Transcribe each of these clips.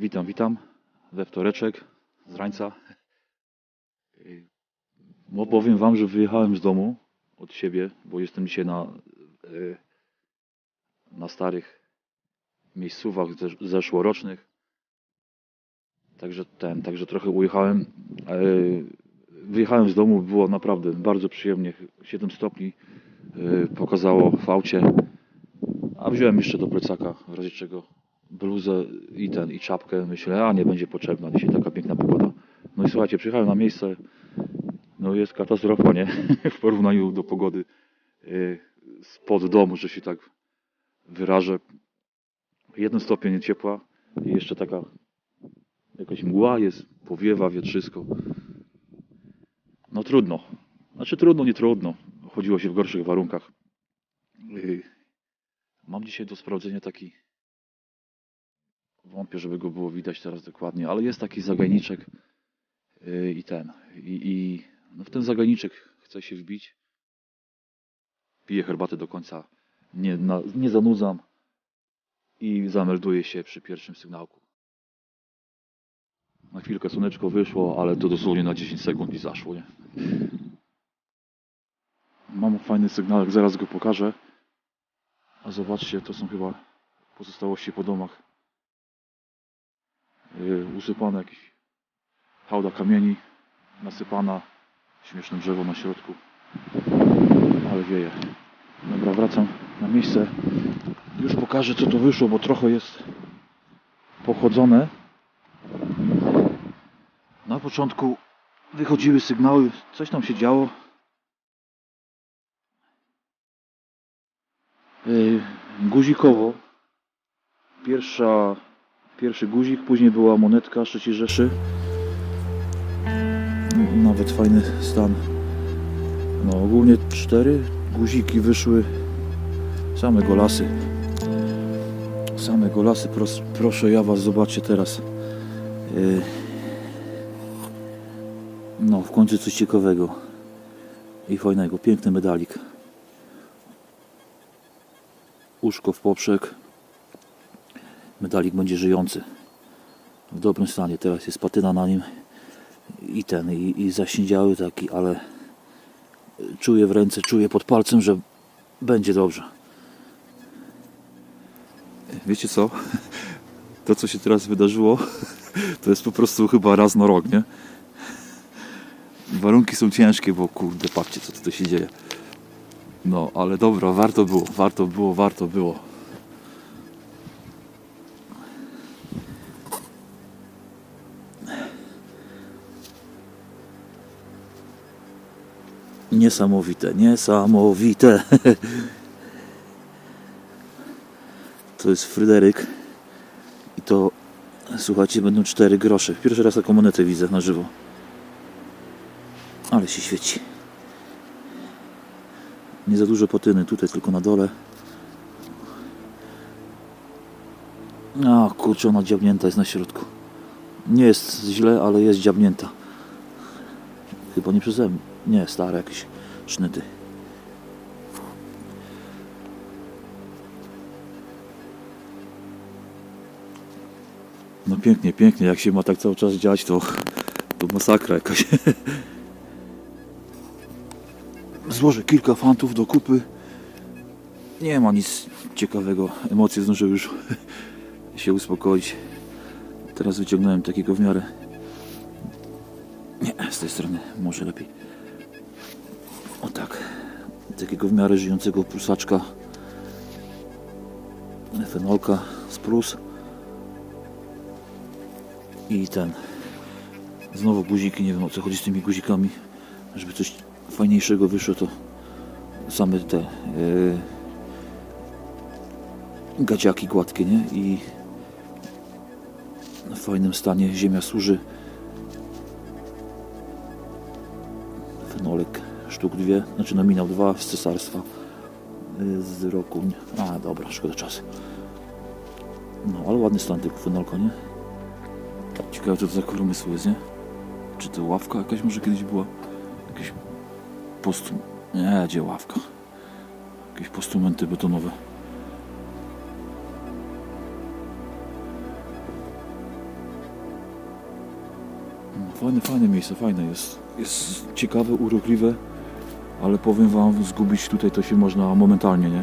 Witam, witam. We wtoreczek z rańca. Yy, No powiem wam, że wyjechałem z domu od siebie, bo jestem dzisiaj na, yy, na starych miejscówach zesz- zeszłorocznych. Także ten, także trochę ujechałem. Yy, Wyjechałem z domu, było naprawdę bardzo przyjemnie. 7 stopni yy, pokazało w aucie. A wziąłem jeszcze do plecaka, w razie czego bluzę i ten, i czapkę. Myślę, a nie będzie potrzebna, dzisiaj taka piękna pogoda. No i słuchajcie, przyjechałem na miejsce, no jest katastrofa, nie? W porównaniu do pogody yy, spod domu, że się tak wyrażę. Jeden stopień ciepła i jeszcze taka jakaś mgła jest, powiewa, wietrzysko. No trudno. Znaczy trudno, nie trudno. Chodziło się w gorszych warunkach. Yy, Mam dzisiaj do sprawdzenia taki. Wątpię, żeby go było widać teraz dokładnie, ale jest taki zagajniczek yy, i ten. I, i no w ten zagajniczek chcę się wbić. Piję herbatę do końca. Nie, na, nie zanudzam. I zamelduję się przy pierwszym sygnałku. Na chwilkę słoneczko wyszło, ale to dosłownie na 10 sekund i zaszło, nie? Mam fajny sygnałek, zaraz go pokażę. A zobaczcie, to są chyba pozostałości po domach. Yy, usypane jakieś hałda kamieni, nasypana, śmieszne drzewo na środku. Ale wieje. Dobra, wracam na miejsce. Już pokażę, co to wyszło, bo trochę jest pochodzone. Na początku wychodziły sygnały, coś tam się działo. Yy, guzikowo. Pierwsza, pierwszy guzik, później była monetka trzeciej Rzeszy. Nawet fajny stan. No ogólnie cztery guziki wyszły. Same golasy. Same golasy, pros, proszę ja was zobaczcie teraz. Yy, no w końcu coś ciekawego i fajnego. Piękny medalik uszko w poprzek. Medalik będzie żyjący. W dobrym stanie. Teraz jest patyna na nim i ten, i, i zaśniedziały taki, ale czuję w ręce, czuję pod palcem, że będzie dobrze. Wiecie co? To, co się teraz wydarzyło, to jest po prostu chyba raz na rok, nie? Warunki są ciężkie, bo kurde, patrzcie, co tutaj się dzieje. No, ale dobra, warto było, warto było, warto było. Niesamowite, niesamowite. To jest Fryderyk i to, słuchajcie, będą cztery grosze. Pierwszy raz taką monetę widzę na żywo. Ale się świeci. Nie za dużo patyny, tutaj tylko na dole. A kurczę, ona dziabnięta jest na środku. Nie jest źle, ale jest dziabnięta. Chyba nie przeze mnie. Nie, stare jakieś sznyty. No pięknie, pięknie. Jak się ma tak cały czas dziać, to, to masakra jakaś. Złożę kilka fantów do kupy. Nie ma nic ciekawego. Emocje zdążyły już się uspokoić. Teraz wyciągnąłem takiego w miarę. Tej strony może lepiej. O tak. Takiego w miarę żyjącego prusaczka. Fenolka z prus. I ten. Znowu guziki, nie wiem o co chodzi z tymi guzikami. Żeby coś fajniejszego wyszło, to same te yy, gadziaki gładkie, nie? I w fajnym stanie ziemia służy. Fenolek sztuk dwie, znaczy nominał dwa z cesarstwa yy, z roku. A dobra, szkoda czasu. No, ale ładny stan tego fenolka, nie? Ciekawe, co to za kolor umysłu jest, nie? Czy to ławka jakaś może kiedyś była? Jakieś postum... Nie, gdzie ławka? Jakieś postumenty betonowe. Fajne, fajne miejsce, fajne jest. Jest ciekawe, urokliwe, ale powiem wam, zgubić tutaj to się można momentalnie, nie?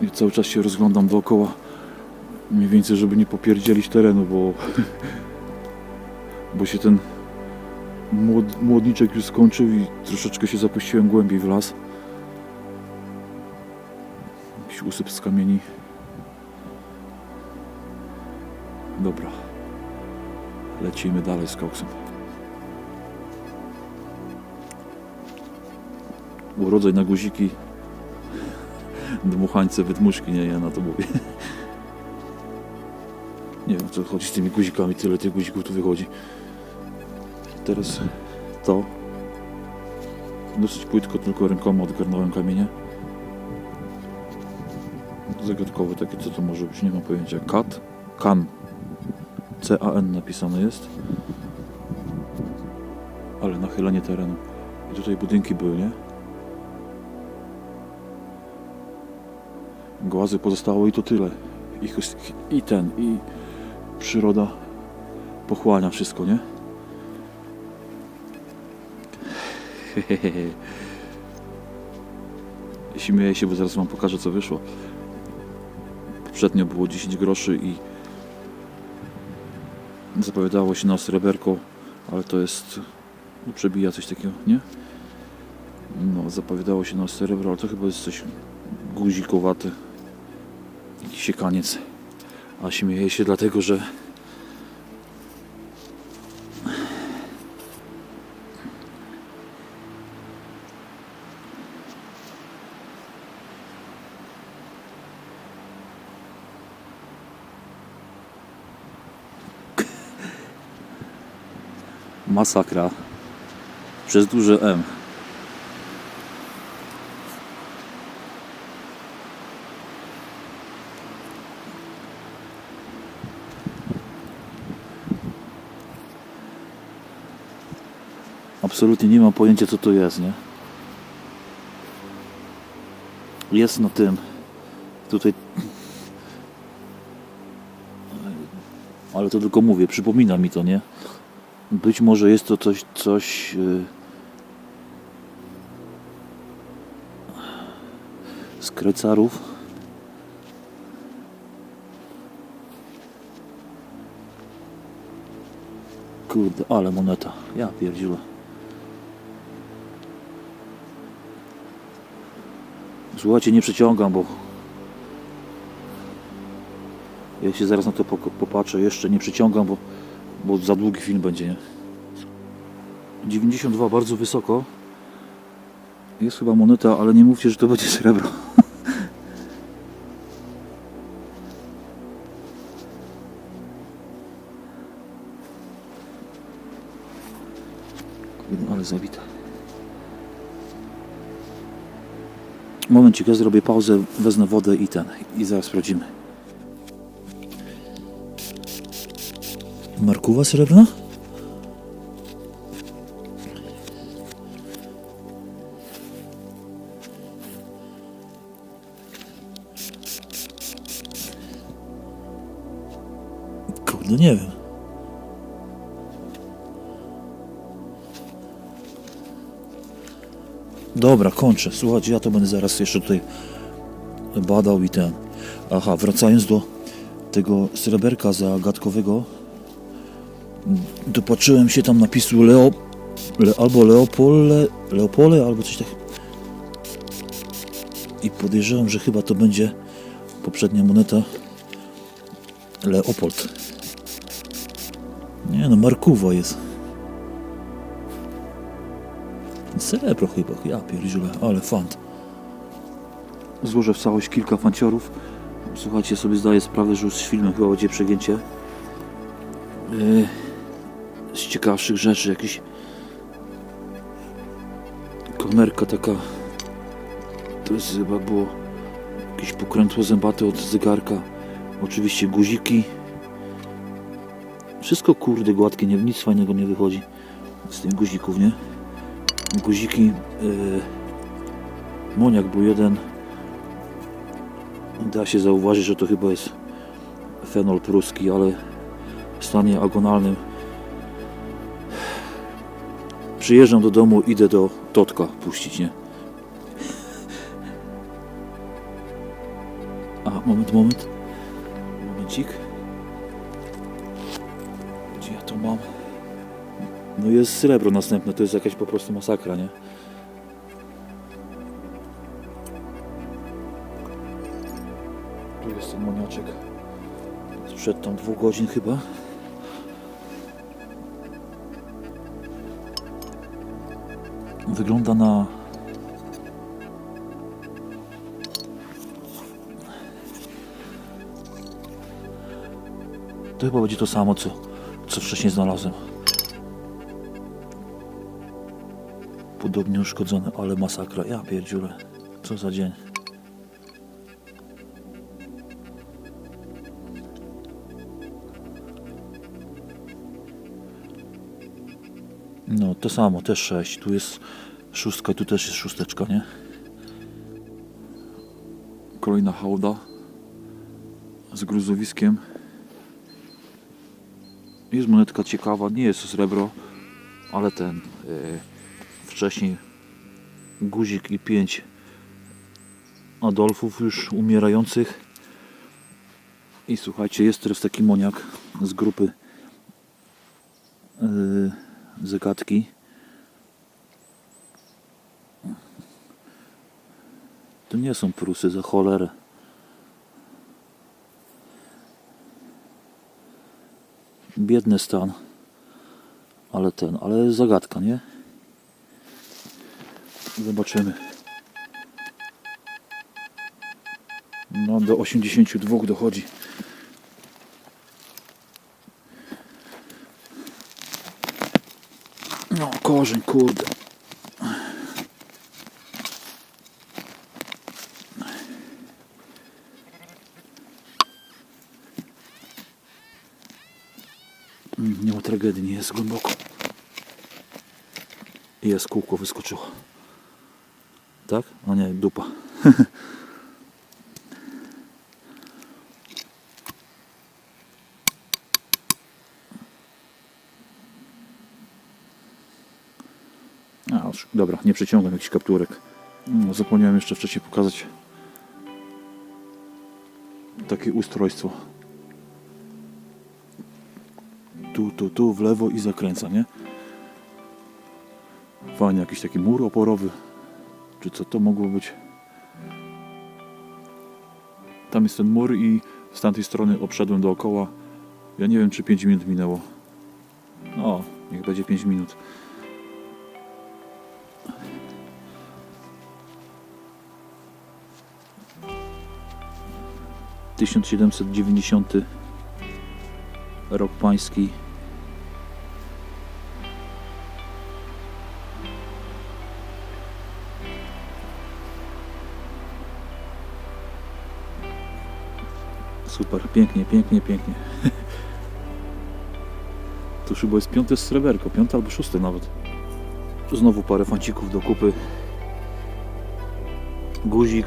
I cały czas się rozglądam dookoła, mniej więcej, żeby nie popierdzielić terenu, bo, bo się ten młod, młodniczek już skończył i troszeczkę się zapuściłem głębiej w las. Jakiś usyp z kamieni. Dobra. Lecimy dalej z koksem. Urodzaj na guziki. Dmuchańce, wydmuszki, nie, ja na to mówię. Nie wiem, co chodzi z tymi guzikami, tyle tych guzików tu wychodzi. Teraz to. Dosyć płytko, tylko rękoma odgarnąłem kamienie. Zagadkowe takie, co to może być, nie mam pojęcia. Kat? Kan. C-A-N napisane jest. Ale nachylenie terenu. I tutaj budynki były, nie? Głazy pozostało i to tyle. I, ten, i przyroda pochłania wszystko, nie? Śmieję się, bo zaraz wam pokażę co wyszło. Poprzednio było 10 groszy i zapowiadało się na sreberko, ale to jest no, przebija coś takiego, nie? No, zapowiadało się na srebro, ale to chyba jest coś guzikowate. Jakiś siekaniec. A śmieję się dlatego, że masakra przez duże M. Absolutnie nie mam pojęcia co to jest, nie? Jest na tym. Tutaj. Ale to tylko mówię, przypomina mi to, nie? Być może jest to coś, coś yy, z krecarów. Kurde, ale moneta. Ja pierdziule. Słuchajcie, nie przeciągam, bo ja się zaraz na to popatrzę. Jeszcze nie przeciągam, bo bo za długi film będzie, nie? 92 bardzo wysoko. Jest chyba moneta, ale nie mówcie, że to będzie srebro. Kurde, ale zabita. Momencik, ja zrobię pauzę, wezmę wodę i ten, i zaraz sprawdzimy. Markuwa srebrna? Kurde, nie wiem. Dobra, kończę. Słuchajcie, ja to będę zaraz jeszcze tutaj badał i ten. Aha, wracając do tego sreberka zagadkowego, dopatrzyłem się tam napisu Leo, Le, albo Leopole, Leopole, albo coś tak. I podejrzewam, że chyba to będzie poprzednia moneta Leopold. Nie no, Markuwa jest. Srebro chyba, ja pierdziule, ale fant. Złożę w całość kilka fanciorów. Słuchajcie, sobie zdaję sprawę, że już z filmem chyba będzie przegięcie. Yy, z ciekawszych rzeczy jakiś komerka taka. To jest chyba było jakieś pokrętło zębate od zegarka. Oczywiście guziki. Wszystko kurde gładkie nie, nic fajnego nie wychodzi z tych guzików nie? Guziki yy, moniak był jeden. Da się zauważyć, że to chyba jest fenol pruski ale w stanie agonalnym Przyjeżdżam do domu, idę do Totka puścić, nie? A, moment, moment. Momencik. Gdzie ja to mam? No jest srebro następne, to jest jakaś po prostu masakra, nie? Tu jest ten moniaczek. Sprzed tam dwóch godzin chyba. Wygląda na To chyba będzie to samo, co, co wcześniej znalazłem. Podobnie uszkodzone, ale masakra. Ja pierdziule. Co za dzień. No, to samo, też 6. Tu jest szóstka i tu też jest szósteczka, nie? Kolejna hałda z gruzowiskiem. Jest monetka ciekawa, nie jest to srebro, ale ten yy, wcześniej guzik i pięć Adolfów już umierających. I słuchajcie, jest teraz taki moniak z grupy zagadki. To nie są Prusy za cholerę. Biedny stan. Ale ten, ale zagadka, nie? Zobaczymy. No do 82 dochodzi. No korzeń, kurde. Mm, Nie ma tragedii, nie jest głęboko. Jest, kółko wyskoczyło. Tak? A nie, dupa. Dobra, nie przeciągam jakiś kapturek. No, zapomniałem jeszcze wcześniej pokazać takie ustrojstwo. Tu, tu, tu, w lewo i zakręca, nie? Fajnie, jakiś taki mur oporowy. Czy co to mogło być? Tam jest ten mur i z tamtej strony obszedłem dookoła. Ja nie wiem, czy 5 minut minęło. No, niech będzie 5 minut. Tysiąc siedemset dziewięćdziesiąty rok pański. Super, pięknie, pięknie, pięknie. To chyba jest piąte sreberko, piąte albo szóste nawet. Znowu parę fancików do kupy. Guzik.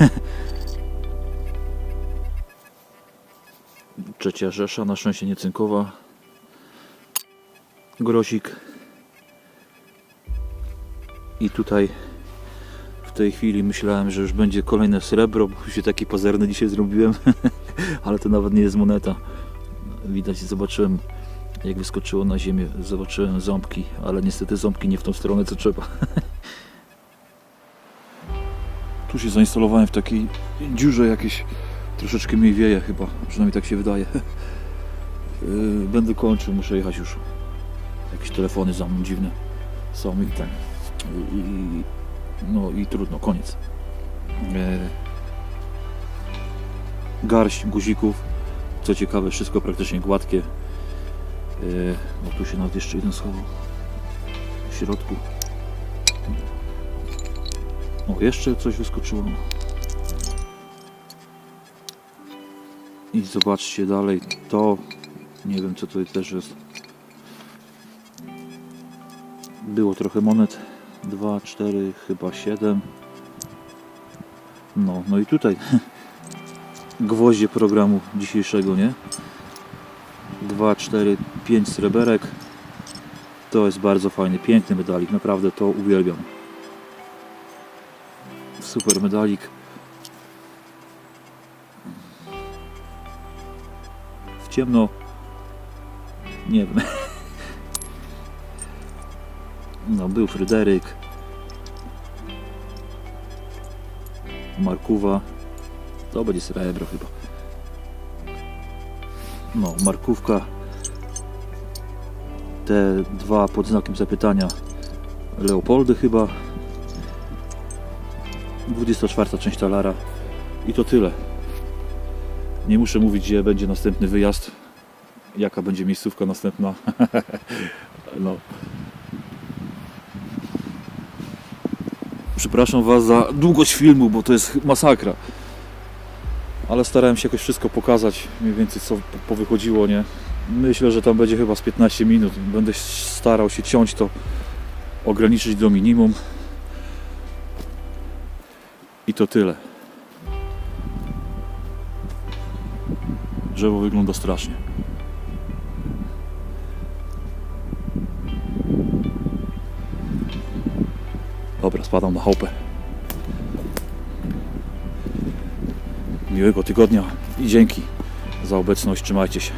Trzecia Rzesza, na szczęście nie cynkowa. Grosik. I tutaj w tej chwili myślałem, że już będzie kolejne srebro, bo się taki pazerny dzisiaj zrobiłem, ale to nawet nie jest moneta. Widać, zobaczyłem jak wyskoczyło na ziemię, zobaczyłem ząbki, ale niestety ząbki nie w tą stronę co trzeba. Tu się zainstalowałem w takiej dziurze jakieś, troszeczkę mniej wieje chyba, przynajmniej tak się wydaje. Yy, Będę kończył, muszę jechać już. Jakieś telefony za mną dziwne są i tak. I, no i trudno, koniec. E, Garść guzików. Co ciekawe, wszystko praktycznie gładkie. No tu się nawet jeszcze jeden schował. W środku. O, jeszcze coś wyskoczyło. I zobaczcie dalej, to nie wiem co tutaj też jest. Było trochę monet. 2, 4, chyba 7. No, no i tutaj gwoździe programu dzisiejszego, nie? 2, 4, 5 sreberek. To jest bardzo fajny, piękny medalik, naprawdę to uwielbiam. Super medalik. Ciemno. Nie wiem. No, był Fryderyk. Markuwa. To będzie srebro chyba. No, markówka. Te dwa pod znakiem zapytania. Leopoldy chyba. 24 część talara. I to tyle. Nie muszę mówić, gdzie będzie następny wyjazd. Jaka będzie miejscówka następna. no. Przepraszam Was za długość filmu, bo to jest masakra. Ale starałem się jakoś wszystko pokazać, mniej więcej co po- powychodziło, nie? Myślę, że tam będzie chyba z 15 minut. Będę starał się ciąć to, ograniczyć do minimum. I to tyle. Drzewo wygląda strasznie. Dobra, spadam na chałupę. Miłego tygodnia i dzięki za obecność. Trzymajcie się.